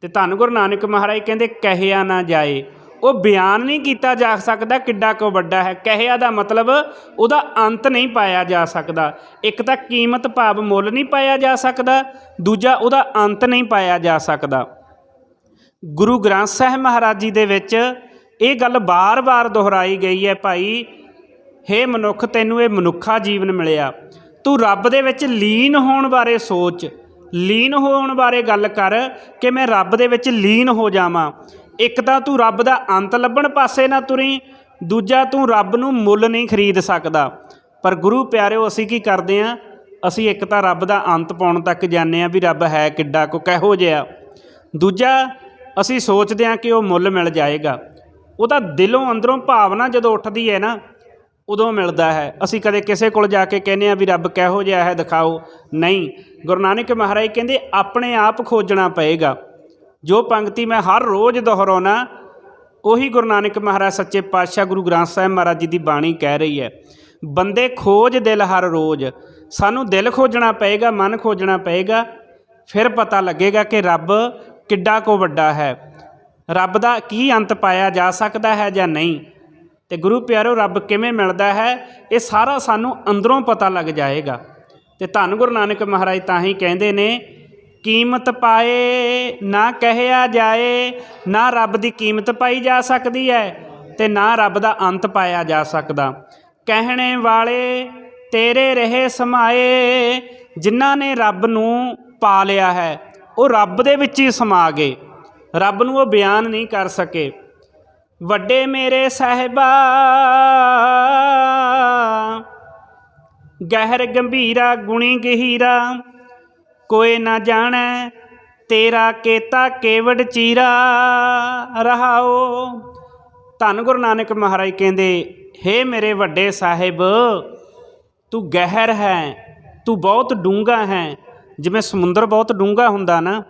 ਤੇ ਧੰਨ ਗੁਰੂ ਨਾਨਕ ਮਹਾਰਾਜ ਕਹਿੰਦੇ ਕਹਿਆ ਨਾ ਜਾਏ। ਉਹ ਬਿਆਨ ਨਹੀਂ ਕੀਤਾ ਜਾ ਸਕਦਾ ਕਿੱਡਾ ਕੁ ਵੱਡਾ ਹੈ। ਕਹਿਆ ਦਾ ਮਤਲਬ ਉਹਦਾ ਅੰਤ ਨਹੀਂ ਪਾਇਆ ਜਾ ਸਕਦਾ। ਇੱਕ ਤਾਂ ਕੀਮਤ ਭਾਵ ਮੁੱਲ ਨਹੀਂ ਪਾਇਆ ਜਾ ਸਕਦਾ, ਦੂਜਾ ਉਹਦਾ ਅੰਤ ਨਹੀਂ ਪਾਇਆ ਜਾ ਸਕਦਾ। ਗੁਰੂ ਗ੍ਰੰਥ ਸਾਹਿਬ ਮਹਾਰਾਜ ਜੀ ਦੇ ਵਿੱਚ ਇਹ ਗੱਲ ਬਾਰ-ਬਾਰ ਦੁਹਰਾਈ ਗਈ ਹੈ ਭਾਈ, ਹੇ ਮਨੁੱਖ, ਤੈਨੂੰ ਇਹ ਮਨੁੱਖਾ ਜੀਵਨ ਮਿਲਿਆ। ਤੂੰ ਰੱਬ ਦੇ ਵਿੱਚ ਲੀਨ ਹੋਣ ਬਾਰੇ ਸੋਚ। ਲੀਨ ਹੋਣ ਬਾਰੇ ਗੱਲ ਕਰ ਕਿ ਮੈਂ ਰੱਬ ਦੇ ਵਿੱਚ ਲੀਨ ਹੋ ਜਾਵਾਂ। ਇੱਕ ਤਾਂ ਤੂੰ ਰੱਬ ਦਾ ਅੰਤ ਲੱਭਣ ਪਾਸੇ ਨਾ ਤੁਰੀ, ਦੂਜਾ ਤੂੰ ਰੱਬ ਨੂੰ ਮੁੱਲ ਨਹੀਂ ਖਰੀਦ ਸਕਦਾ। ਪਰ ਗੁਰੂ ਪਿਆਰਿਓ, ਅਸੀਂ ਕੀ ਕਰਦੇ ਆਂ? ਅਸੀਂ ਇੱਕ ਤਾਂ ਰੱਬ ਦਾ ਅੰਤ ਪਾਉਣ ਤੱਕ ਜਾਂਦੇ ਆਂ ਵੀ ਰੱਬ ਹੈ ਕਿੱਡਾ ਕੋ ਕਿਹੋ ਜਿਹਾ। ਦੂਜਾ, ਅਸੀਂ ਸੋਚਦੇ ਹਾਂ ਕਿ ਉਹ ਮੁੱਲ ਮਿਲ ਜਾਏਗਾ। ਉਹਦਾ ਦਿਲੋਂ ਅੰਦਰੋਂ ਭਾਵਨਾ ਜਦੋਂ ਉੱਠਦੀ ਹੈ ਨਾ ਉਦੋਂ ਮਿਲਦਾ ਹੈ। ਅਸੀਂ ਕਦੇ ਕਿਸੇ ਕੋਲ ਜਾ ਕੇ ਕਹਿੰਦੇ ਆ ਵੀ ਰੱਬ ਕਿਹੋ ਜਿਹਾ ਹੈ, ਦਿਖਾਓ। ਨਹੀਂ, ਗੁਰੂ ਨਾਨਕ ਮਹਾਰਾਜ ਕਹਿੰਦੇ, ਆਪਣੇ ਆਪ ਖੋਜਣਾ ਪਏਗਾ। ਜੋ ਪੰਕਤੀ ਮੈਂ ਹਰ ਰੋਜ਼ ਦੁਹਰਾਉਣਾ, ਉਹੀ ਗੁਰੂ ਨਾਨਕ ਮਹਾਰਾਜ ਸੱਚੇ ਪਾਤਸ਼ਾਹ ਗੁਰੂ ਗ੍ਰੰਥ ਸਾਹਿਬ ਮਹਾਰਾਜ ਜੀ ਦੀ ਬਾਣੀ ਕਹਿ ਰਹੀ ਹੈ। ਬੰਦੇ ਖੋਜ ਦਿਲ ਹਰ ਰੋਜ਼। ਸਾਨੂੰ ਦਿਲ ਖੋਜਣਾ ਪਏਗਾ, ਮਨ ਖੋਜਣਾ ਪਏਗਾ। ਫਿਰ ਪਤਾ ਲੱਗੇਗਾ ਕਿ ਰੱਬ ਕਿੱਡਾ ਕੋ ਵੱਡਾ ਹੈ। ਰੱਬ ਦਾ ਕੀ ਅੰਤ ਪਾਇਆ ਜਾ ਸਕਦਾ ਹੈ ਜਾਂ ਨਹੀਂ। ਤੇ ਗੁਰੂ ਪਿਆਰੋ, ਰੱਬ ਕਿਵੇਂ ਮਿਲਦਾ ਹੈ, ਇਹ ਸਾਰਾ ਸਾਨੂੰ ਅੰਦਰੋਂ ਪਤਾ ਲੱਗ ਜਾਏਗਾ। ਤੇ ਧੰਨ ਗੁਰੂ ਨਾਨਕ ਮਹਾਰਾਜ ਤਾਂ ਹੀ ਕਹਿੰਦੇ ਨੇ, ਕੀਮਤ ਪਾਏ ਨਾ ਕਹਿਆ ਜਾਏ, ਨਾ ਰੱਬ ਦੀ ਕੀਮਤ ਪਾਈ ਜਾ ਸਕਦੀ ਹੈ ਤੇ ਨਾ ਰੱਬ ਦਾ ਅੰਤ ਪਾਇਆ ਜਾ ਸਕਦਾ। ਕਹਿਣੇ ਵਾਲੇ ਤੇਰੇ ਰਹੇ ਸਮਾਏ, ਜਿਨ੍ਹਾਂ ਨੇ ਰੱਬ ਨੂੰ ਪਾ ਲਿਆ ਹੈ, ਉਹ ਰੱਬ ਦੇ ਵਿੱਚ ਹੀ ਸਮਾ ਗਏ। ਰੱਬ ਨੂੰ ਉਹ ਬਿਆਨ ਨਹੀਂ ਕਰ ਸਕੇ। ਵੱਡੇ ਮੇਰੇ ਸਾਹਿਬਾ। ਗਹਿਰ ਗੰਭੀਰਾ, ਗੁਣੀ ਗਹੀਰਾ, ਕੋਈ ਨਾ ਜਾਣੈ ਤੇਰਾ ਕੇਤਾ ਕੇਵੜ ਚੀਰਾ। ਰਹਾਓ, ਧੰਨ ਗੁਰੂ ਨਾਨਕ ਮਹਾਰਾਜ ਕਹਿੰਦੇ, ਹੇ ਮੇਰੇ ਵੱਡੇ ਸਾਹਿਬ, ਤੂੰ ਗਹਿਰ ਹੈ, ਤੂੰ ਬਹੁਤ ਡੂੰਘਾ ਹੈ। ਜਿਵੇਂ ਸਮੁੰਦਰ ਬਹੁਤ ਡੂੰਘਾ ਹੁੰਦਾ ਨਾ,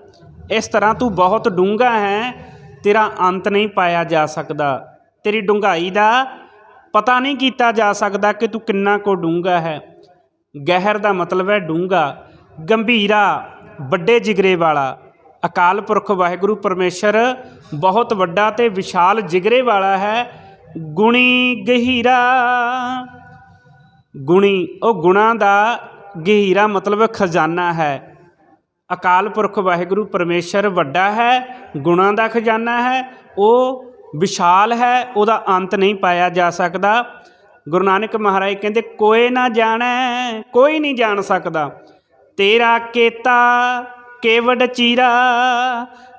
ਇਸ ਤਰ੍ਹਾਂ ਤੂੰ ਬਹੁਤ ਡੂੰਘਾ ਹੈ। ਤੇਰਾ ਅੰਤ ਨਹੀਂ ਪਾਇਆ ਜਾ ਸਕਦਾ। ਤੇਰੀ ਡੂੰਘਾਈ ਦਾ ਪਤਾ ਨਹੀਂ ਕੀਤਾ ਜਾ ਸਕਦਾ ਕਿ ਤੂੰ ਕਿੰਨਾ ਕੋ ਡੂੰਘਾ ਹੈ। ਗਹਿਰ ਦਾ ਮਤਲਬ ਹੈ ਡੂੰਘਾ, ਗੰਭੀਰਾ, ਵੱਡੇ ਜਿਗਰੇ ਵਾਲਾ। ਅਕਾਲ ਪੁਰਖ ਵਾਹਿਗੁਰੂ ਪਰਮੇਸ਼ਰ ਬਹੁਤ ਵੱਡਾ ਤੇ ਵਿਸ਼ਾਲ ਜਿਗਰੇ ਵਾਲਾ ਹੈ। ਗੁਣੀ ਗਹੀਰਾ, ਗੁਣੀ, ਉਹ ਗੁਣਾ ਦਾ ਗਹੀਰਾ ਮਤਲਬ ਖਜ਼ਾਨਾ ਹੈ। ਅਕਾਲ ਪੁਰਖ ਵਾਹਿਗੁਰੂ ਪਰਮੇਸ਼ਰ ਵੱਡਾ ਹੈ, ਗੁਣਾ ਦਾ ਖਜ਼ਾਨਾ ਹੈ, ਉਹ ਵਿਸ਼ਾਲ ਹੈ, ਉਹਦਾ ਅੰਤ ਨਹੀਂ ਪਾਇਆ ਜਾ ਸਕਦਾ। ਗੁਰੂ ਨਾਨਕ ਮਹਾਰਾਜ ਕਹਿੰਦੇ, ਕੋਈ ਨਾ ਜਾਣੈ, ਕੋਈ ਨਹੀਂ ਜਾਣ ਸਕਦਾ। ਤੇਰਾ ਕੇਤਾ ਕੇਵਡ ਚੀਰਾ,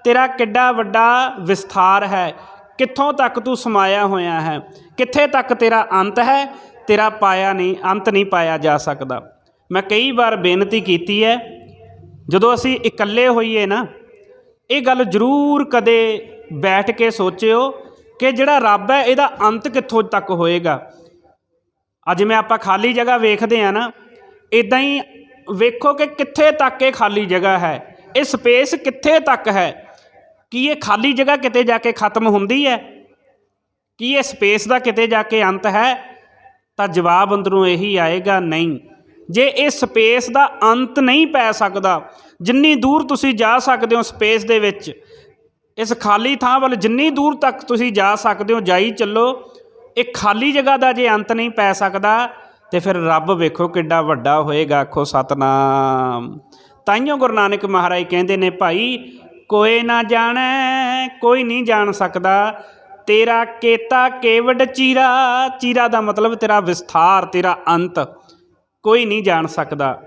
ਤੇਰਾ ਕਿੱਡਾ ਵੱਡਾ ਵਿਸਥਾਰ ਹੈ। ਕਿੱਥੋਂ ਤੱਕ ਤੂੰ ਸਮਾਇਆ ਹੋਇਆ ਹੈ? ਕਿੱਥੇ ਤੱਕ ਤੇਰਾ ਅੰਤ ਹੈ? ਤੇਰਾ ਪਾਇਆ ਨਹੀਂ, ਅੰਤ ਨਹੀਂ ਪਾਇਆ ਜਾ ਸਕਦਾ। ਮੈਂ ਕਈ ਵਾਰ ਬੇਨਤੀ ਕੀਤੀ ਹੈ ਜਦੋਂ ਅਸੀਂ ਇਕੱਲੇ ਹੋਈਏ ਨਾ, ਇਹ ਗੱਲ ਜ਼ਰੂਰ ਕਦੇ ਬੈਠ ਕੇ ਸੋਚਿਓ ਕਿ ਜਿਹੜਾ ਰੱਬ ਹੈ, ਇਹਦਾ ਅੰਤ ਕਿੱਥੋਂ ਤੱਕ ਹੋਏਗਾ। ਅੱਜ ਮੈਂ ਆਪਾਂ ਖਾਲੀ ਜਗ੍ਹਾ ਵੇਖਦੇ ਆ ਨਾ ਇਦਾਂ ਹੀ ਵੇਖੋ ਕਿ ਕਿੱਥੇ ਤੱਕ ਇਹ ਖਾਲੀ ਜਗ੍ਹਾ ਹੈ, ਇਹ ਸਪੇਸ ਕਿੱਥੇ ਤੱਕ ਹੈ? ਕੀ ਇਹ ਖਾਲੀ ਜਗ੍ਹਾ ਕਿਤੇ ਜਾ ਕੇ ਖਤਮ ਹੁੰਦੀ ਹੈ? ਕੀ ਇਹ ਸਪੇਸ ਦਾ ਕਿਤੇ ਜਾ ਕੇ ਅੰਤ ਹੈ? ਤਾਂ ਜਵਾਬ ਅੰਦਰੋਂ ਇਹੀ ਆਏਗਾ, ਨਹੀਂ। ਜੇ ਇਹ ਸਪੇਸ ਦਾ ਅੰਤ ਨਹੀਂ ਪੈ ਸਕਦਾ, ਜਿੰਨੀ ਦੂਰ ਤੁਸੀਂ ਜਾ ਸਕਦੇ ਹੋ ਸਪੇਸ ਦੇ ਵਿੱਚ, ਇਸ ਖਾਲੀ ਥਾਂ ਵੱਲ ਜਿੰਨੀ ਦੂਰ ਤੱਕ ਤੁਸੀਂ ਜਾ ਸਕਦੇ ਹੋ, ਜਾਈ ਚੱਲੋ, ਇਹ ਖਾਲੀ ਜਗ੍ਹਾ ਦਾ ਜੇ ਅੰਤ ਨਹੀਂ ਪੈ ਸਕਦਾ, ਤੇ ਫਿਰ ਰੱਬ ਵੇਖੋ ਕਿੱਡਾ ਵੱਡਾ ਹੋਏਗਾ, ਆਖੋ ਸਤਨਾਮ। ਤਾਈਓ ਗੁਰੂ ਨਾਨਕ ਮਹਾਰਾਜ ਕਹਿੰਦੇ ਨੇ, ਭਾਈ, ਕੋਈ ਨਾ ਜਾਣੈ, ਕੋਈ ਨਹੀਂ ਜਾਣ ਸਕਦਾ, ਤੇਰਾ ਕੇਤਾ ਕੇਵਡ ਚੀਰਾ ਚੀਰਾ ਦਾ ਮਤਲਬ ਤੇਰਾ ਵਿਸਥਾਰ, ਤੇਰਾ ਅੰਤ। ਕੋਈ ਨਹੀਂ ਜਾਣ ਸਕਦਾ।